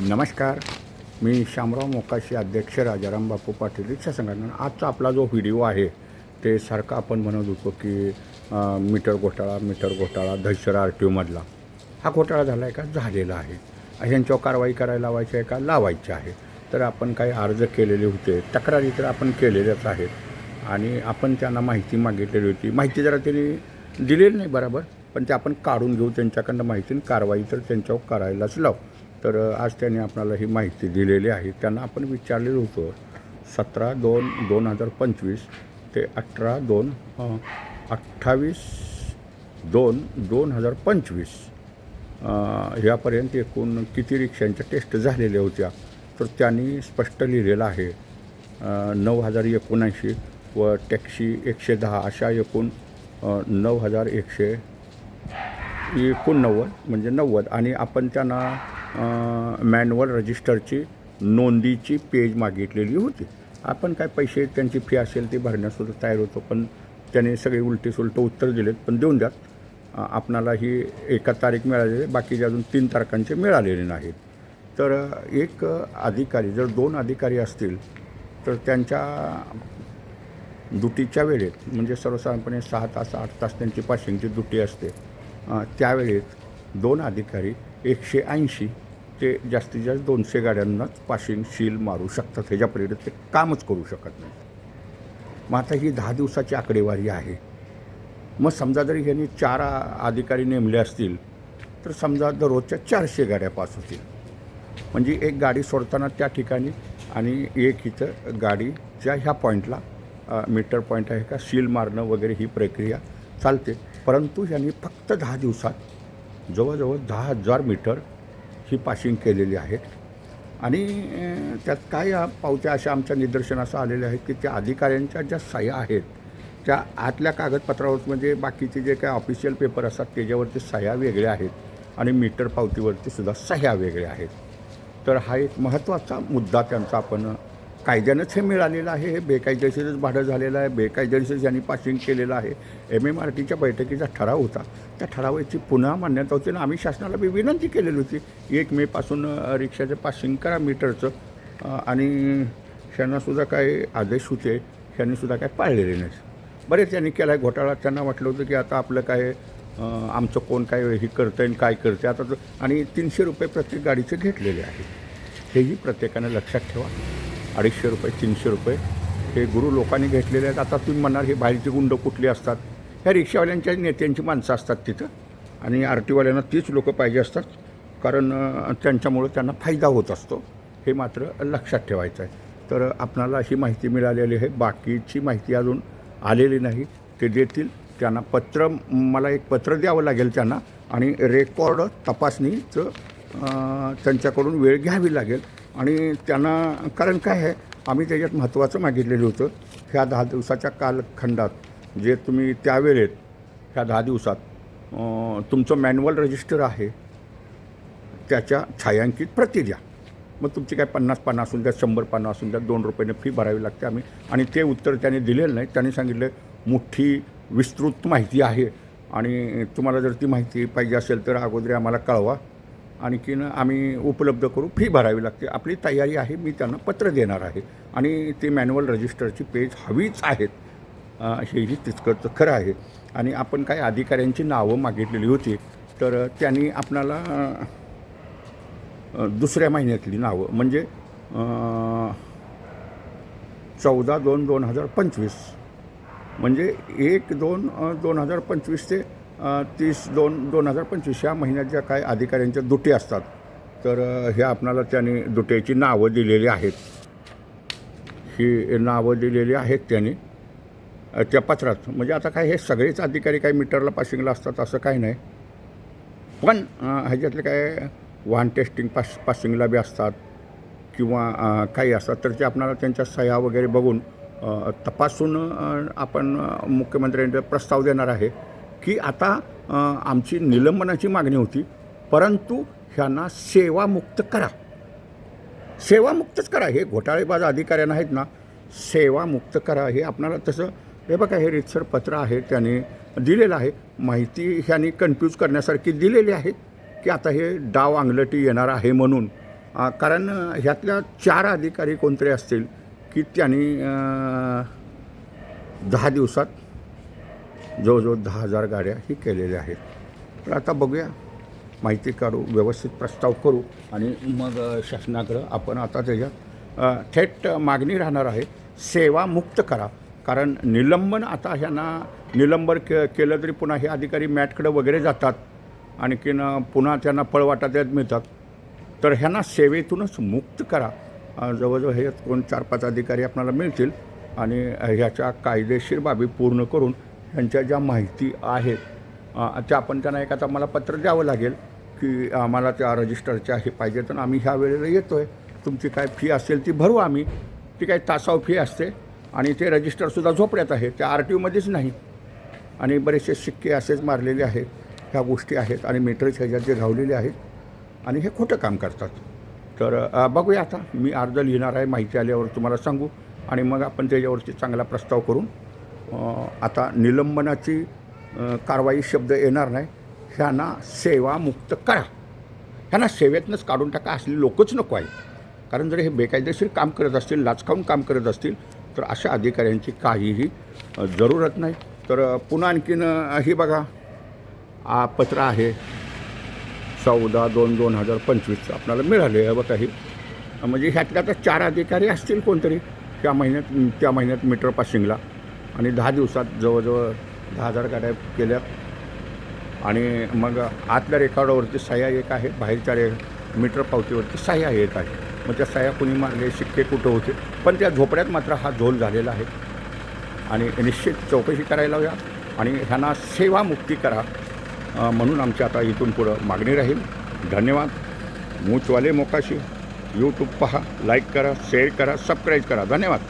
नमस्कार. मी शामराव मोकाशी अध्यक्ष राजाराम बापू पाटील रिक्षा संघटना. आजचा आपला जो व्हिडिओ आहे ते सारखा आपण म्हणत होतो की मीटर घोटाळा मीटर घोटाळा दहशर आर टी ओमधला हा घोटाळा झाला आहे का? झालेला आहे. ह्यांच्यावर कारवाई करायला लावायची आहे का? लावायची आहे. तर आपण काही अर्ज केलेले होते. तक्रारी तर आपण केलेल्याच आहेत. आणि आपण त्यांना माहिती मागितलेली होती. माहिती जरा त्यांनी दिलेली नाही बरोबर पण ते आपण काढून घेऊ त्यांच्याकडनं माहिती आणि कारवाई तर त्यांच्यावर करायलाच लावू. तर आज त्यांनी आपल्याला ही माहिती दिलेली आहे. त्यांना आपण विचारलेलं होतं सतरा दोन दोन हजार पंचवीस ते अठरा दोन अठ्ठावीस दोन दोन हजार पंचवीस ह्यापर्यंत एकूण किती रिक्षांच्या टेस्ट झालेल्या होत्या? तर त्यांनी स्पष्ट लिहिलेलं आहे नऊ हजार एकोणऐंशी व टॅक्सी एकशे दहा अशा एकूण नऊ हजार एकशे एकोणनव्वद म्हणजे नव्वद. आणि आपण त्यांना मॅन्युअल रजिस्टरची नोंदीची पेज मागितलेली होती. आपण काय पैसे त्यांची फी असेल ती भरण्यासुद्धा तयार होतो पण त्याने सगळे उलटी सुलटं उत्तर दिलेत पण देऊन द्यात आपणाला ही एका तारीख मिळालेली बाकीचे अजून तीन तारखांचे मिळालेले नाहीत. तर एक अधिकारी जर दोन अधिकारी असतील तर त्यांच्या दुटीच्या वेळेत म्हणजे सर्वसाधारणपणे सहा तास आठ तास त्यांची पाशिंगची दुटी असते. त्यावेळेत दोन अधिकारी एकशे ऐंशी ते जास्तीत जास्त दोनशे गाड्यांनाच पाशिंग सील मारू शकतात. ह्याच्यापर्यंत ते कामच करू शकत नाही. मग आता ही दहा दिवसाची आकडेवारी आहे. मग समजा जरी ह्यांनी चार अधिकारी नेमले असतील तर समजा दररोजच्या चारशे गाड्या पास होतील. म्हणजे एक गाडी सोडताना त्या ठिकाणी आणि एक इथं गाडीच्या ह्या पॉईंटला मीटर पॉईंट आहे का सील मारणं वगैरे ही प्रक्रिया चालते. परंतु ह्यांनी फक्त दहा दिवसात जवळजवळ दहा हजार मीटर ही पाशिंग केलेली आहेत आणि त्यात काय पावत्या अशा आमच्या निदर्शनास आलेल्या आहेत की त्या अधिकाऱ्यांच्या ज्या सह्या आहेत त्या आतल्या कागदपत्रावर म्हणजे बाकीचे जे काय ऑफिशियल पेपर असतात त्याच्यावरती सह्या वेगळ्या आहेत आणि मीटर पावतीवरती सुद्धा सह्या वेगळ्या आहेत. तर हा एक महत्त्वाचा मुद्दा त्यांचा आपण कायद्यानंच हे मिळालेलं आहे. हे बेकायदेशीरच भाडं झालेलं आहे. बेकायदेशीर यांनी पासिंग केलेलं आहे एम एम आर टीच्या बैठकीचा ठराव होता. त्या ठरावाची पुन्हा मान्यता होती आणि आम्ही शासनाला बी विनंती केलेली होती एक मेपासून रिक्षाचं पासिंग करा मीटरचं आणि ह्यांनासुद्धा काय आदेश होते ह्यांनीसुद्धा काय पाळलेले नाहीत. बरेच त्यांनी केला आहे घोटाळा. त्यांना वाटलं होतं की आता आपलं काय आमचं कोण काय हे करतं आणि काय करतं आता आणि तीनशे रुपये प्रत्येक गाडीचे घेतलेले आहे. हेही प्रत्येकानं लक्षात ठेवा. अडीचशे रुपये तीनशे रुपये. हे गुरु लोकांनी घेतलेले आहेत. आता तुम्ही म्हणणार हे बाहेरचे गुंड कुठले असतात? ह्या रिक्षावाल्यांच्या नेत्यांची माणसं असतात तिथं. आणि आर टीवाल्यांना तीच लोकं पाहिजे असतात. कारण त्यांच्यामुळं त्यांना फायदा होत असतो. हे मात्र लक्षात ठेवायचं आहे. तर आपणाला अशी माहिती मिळालेली आहे. बाकीची माहिती अजून आलेली नाही. ते देतील. त्यांना पत्र मला एक पत्र द्यावं लागेल त्यांना. आणि रेकॉर्ड तपासणीचं त्यांच्याकडून वेळ घ्यावी लागेल. आणि त्यांना कारण काय आहे आम्ही त्याच्यात महत्त्वाचं मागितलेलं होतं. ह्या दहा दिवसाच्या कालखंडात जे तुम्ही त्यावेळेत ह्या दहा दिवसात तुमचं मॅन्युअल रजिस्टर आहे त्याच्या छायांकित प्रती द्या. मग तुमची काय पन्नास पानं असून द्या शंभर पानं असून द्या दोन रुपयाने फी भरावी लागते आम्ही. आणि ते उत्तर त्याने दिलेलं नाही. त्यांनी सांगितलं मोठी विस्तृत माहिती आहे. आणि तुम्हाला जर ती माहिती पाहिजे असेल तर अगोदर आम्हाला कळवा. आणखीन आम्ही उपलब्ध करू. फी भरावी लागते. आपली तयारी आहे मी त्यांना पत्र देणार आहे. आणि ते मॅन्युअल रजिस्टरची पेज हवीच आहेत हेही तितकंच खरं आहे. आणि आपण काय अधिकाऱ्यांची नावं मागितलेली होती तर त्यांनी आपणाला दुसऱ्या महिन्यातली नावं म्हणजे चौदा दोन दोन हजार पंचवीस. म्हणजे एक दोन दोन हजार पंचवीस ते तीस दोन दोन हजार पंचवीस या महिन्यात ज्या काय अधिकाऱ्यांच्या दुटी असतात तर ह्या आपणाला त्यांनी दुट्याची नावं दिलेली आहेत. ही नावं दिलेली आहेत त्यांनी. त्या पत्रात म्हणजे आता काय हे सगळेच अधिकारी काही मीटरला पासिंगला असतात असं काही नाही. पण ह्याच्यातले काय वाहन टेस्टिंग पास पासिंगला बी असतात किंवा काही असतात तर ते आपणाला त्यांच्या सह्या वगैरे बघून तपासून आपण मुख्यमंत्र्यांचा प्रस्ताव देणार आहे. की आता आमची निलंबनाची मागणी होती परंतु ह्यांना सेवामुक्त करा. सेवामुक्तच करा. हे घोटाळेबाज अधिकाऱ्यांना आहेत ना सेवामुक्त करा. हे आपणाला तसं हे बघा हे रितसर पत्र आहे त्याने दिलेलं आहे. माहिती ह्यांनी कन्फ्यूज करण्यासारखी दिलेली आहे की आता हे डाव अंगलटी येणार आहे म्हणून. कारण ह्यातल्या चार अधिकारी कोणतरी असतील की त्यांनी दहा दिवसात जवळजवळ दहा हजार गाड्या ही केलेल्या आहेत. तर आता बघूया. माहिती काढू व्यवस्थित प्रस्ताव करू आणि मग शासनाकडं आपण आता त्याच्यात थेट मागणी राहणार आहे सेवा मुक्त करा. कारण निलंबन आता ह्यांना निलंबन के केलं तरी पुन्हा हे अधिकारी मॅटकडं वगैरे जातात. आणखीन पुन्हा त्यांना पळवाटा देत मिळतात. तर ह्यांना सेवेतूनच मुक्त करा. जवळजवळ हे कोण चार पाच अधिकारी आपल्याला मिळतील. आणि ह्याच्या कायदेशीर बाबी पूर्ण करून ह्यांच्या ज्या माहिती आहेत त्या आपण त्यांना एक आता मला पत्र द्यावं लागेल की आम्हाला त्या रजिस्टरच्या हे पाहिजे तर आम्ही ह्या वेळेला येतो आहे तुमची काय फी असेल ती भरू आम्ही. ती काही तासाव फी असते आणि ते रजिस्टरसुद्धा झोपड्यात आहे त्या आर टी ओमध्येच नाही. आणि बरेचसे शिक्के असेच मारलेले आहेत ह्या गोष्टी आहेत आणि मीटरच्या ह्याच्यात जे धावलेले आहेत आणि हे खोटं काम करतात. तर बघूया आता. मी अर्ज लिहिणार आहे माहिती आल्यावर तुम्हाला सांगू आणि मग आपण त्याच्यावरती चांगला प्रस्ताव करून आता निलंबनाची कारवाई शब्द येणार नाही. ह्यांना सेवामुक्त करा. ह्यांना सेवेतनंच काढून टाका असले लोकच नको आहे कारण जर हे बेकायदेशीर काम करत असतील लाचकावून काम करत असतील तर अशा अधिकाऱ्यांची काहीही जरूरत नाही. तर पुन्हा आणखीन ही बघा. आ पत्र आहे. चौदा दोन दोन हजार पंचवीसचं. आपल्याला मिळाले आहे बघा ही. म्हणजे ह्यातल्या तर चार अधिकारी असतील कोणतरी. त्या महिन्यात त्या महिन्यात मीटर पासिंगला आणि दहा दिवसात जवळजवळ दहा हजार गाड्या केल्या आणि मग आतल्या रेकॉर्डावरती सह्या एक आहे बाहेरच्या रे मीटर पावतीवरती सह्या एक आहे. मग त्या सह्या कुणी मारले शिक्के कुठं होते? पण त्या झोपड्यात मात्र हा झोल झालेला आहे. आणि निश्चित चौकशी करायला हव्या आणि ह्यांना सेवामुक्ती करा म्हणून आमची आता इथून पुढं मागणी राहील. धन्यवाद. मूचवाले मोकाशी. यूट्यूब पहा लाईक करा शेअर करा सबस्क्राईब करा. धन्यवाद.